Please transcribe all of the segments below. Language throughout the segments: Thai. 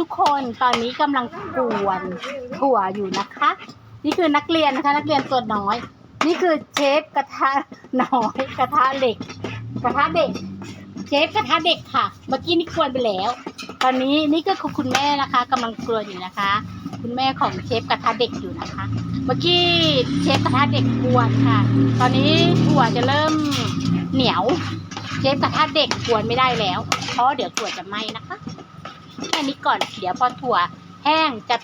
ทุกคนตอนนี้กำลังกวนถั่วอยู่นะคะ นี่คือนักเรียนนะคะ นักเรียนตัวน้อย นี่คือเชฟกระทะน้อยกระทะเหล็ก กระทะเด็ก เชฟกระทะเด็กค่ะ เมื่อกี้นี่กวนไปแล้ว ตอนนี้นี่ก็คือคุณแม่นะคะกำลังกวนอยู่นะคะ คุณแม่ของเชฟกระทะเด็กอยู่นะคะ เมื่อกี้เชฟกระทะเด็กกวนค่ะ ตอนนี้ถั่วจะเริ่มเหนียว เชฟกระทะเด็กกวนไม่ได้แล้ว เพราะเดี๋ยวถั่วจะไหม้นะคะ แค่นี้ก่อน เดี๋ยวพอถั่วแห้งจะ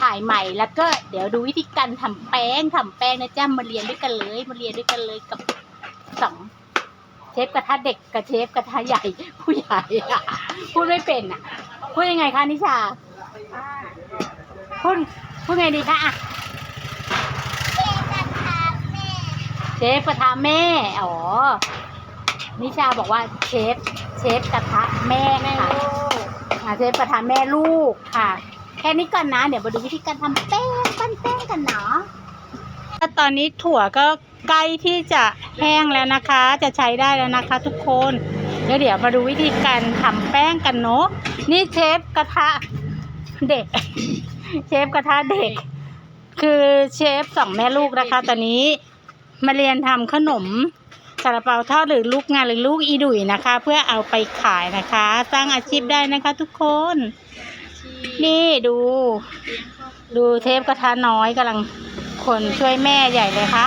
ถ่ายใหม่แล้วก็เดี๋ยวดูวิธีการทำแป้งทำแป้งนะจ๊ะมาเรียนด้วยกันเลยมาเรียนด้วยกันเลยกับสองเชฟกระทะเด็กกับเชฟกระทะใหญ่ ผู้ใหญ่อะพูดไม่เป็นอะพูดยังไงคะนิชาพูดพูดไงดีคะอะเชฟกระทะแม่อ๋อนิชาบอกว่าเชฟเชฟกระทะแม่ค่ะ อาเชฟประทานแม่ลูกค่ะ แค่นี้ก่อนนะ เดี๋ยวมาดูวิธีการทำแป้งปั้นแป้งกันเนาะตอนนี้ถั่วก็ใกล้ที่จะแห้งแล้วนะคะ จะใช้ได้แล้วนะคะ ทุกคนแล้วเดี๋ยวมาดูวิธีการทำแป้งกันเนาะนี่เชฟกระทะเด็ก เชฟกระทะเด็ก คือเชฟสองแม่ลูกนะคะ ตอนนี้มาเรียนทำขนม ซาลาเปาทอดหรือลูกงานหรือลูกอีดุยนะคะ เพื่อเอาไปขายนะคะ สร้างอาชีพได้นะคะทุกคน นี่ดู ดูเทปกระทะน้อยกำลังคนช่วยแม่ใหญ่เลยคะ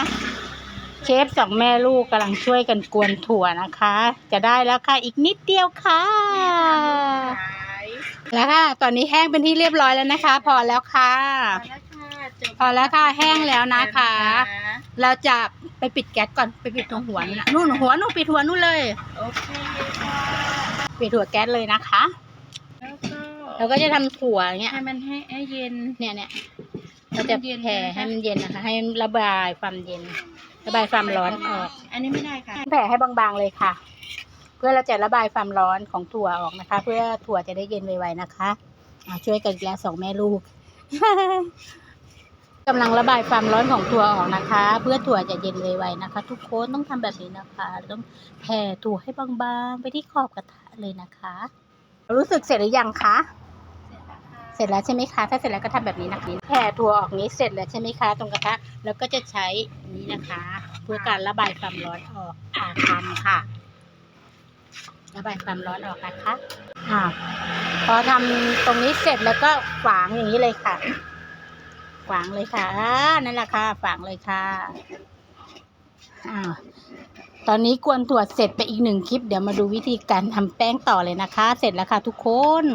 เชฟสองแม่ลูกกำลังช่วยกันกวนถั่วนะคะ จะได้แล้วค่ะอีกนิดเดียวค่ะแล้วค่ะ ตอนนี้แห้งเป็นที่เรียบร้อยแล้วนะคะ พอแล้วค่ะ พอแล้วค่ะ แห้งแล้วนะคะ เราจะไปปิดแก๊สก่อนไปปิดตรงหัวนู่นน่ะนู่นหัวนู่นปิดหัวนู่นเลย โอเคค่ะ ปิดหัวแก๊สเลยนะคะ แล้วก็เราก็จะทำถั่วอย่างเงี้ย ให้มันให้ให้เย็น เนี่ยเนี่ยเราจะให้มันเย็นแผ่นะคะให้มันเย็นนะคะ ให้ระบายความเย็น ระบายความร้อนออก อันนี้ไม่ได้ค่ะ แผ่ให้บางๆเลยค่ะ เพื่อเราจะระบายความร้อนของถั่วออกนะคะ เพื่อถั่วจะได้เย็นไวๆนะคะอ่าช่วยกันอีกแล้วสองแม่ลูก กำลังระบายความร้อนของถั่วออกนะคะ เพื่อถั่วจะเย็นไวๆนะคะ ทุกคนต้องทำแบบนี้นะคะ ต้องแผ่ถั่วให้บางๆ ไปที่ขอบกระทะเลยนะคะ รู้สึกเสร็จหรือยังคะเสร็จแล้วใช่ไหมคะ ถ้าเสร็จแล้วก็ทำแบบนี้นะคะแผ่ถั่วออกนี้เสร็จแล้วใช่ไหมคะ ตรงกระทะแล้วก็จะใช้นี้นะคะ เพื่อการระบายความร้อนออกอ่าทำค่ะ ระบายความร้อนออกนะคะอ่าพอทำตรงนี้เสร็จแล้วก็ฝางอย่างนี้เลยค่ะ ฝางเลยค่ะนั่นแหละค่ะฝางเลยค่ะอ้าตอนนี้กวนถั่วเสร็จไปอีกหนึ่งคลิป เดี๋ยวมาดูวิธีการทำแป้งต่อเลยนะคะ เสร็จแล้วค่ะทุกคน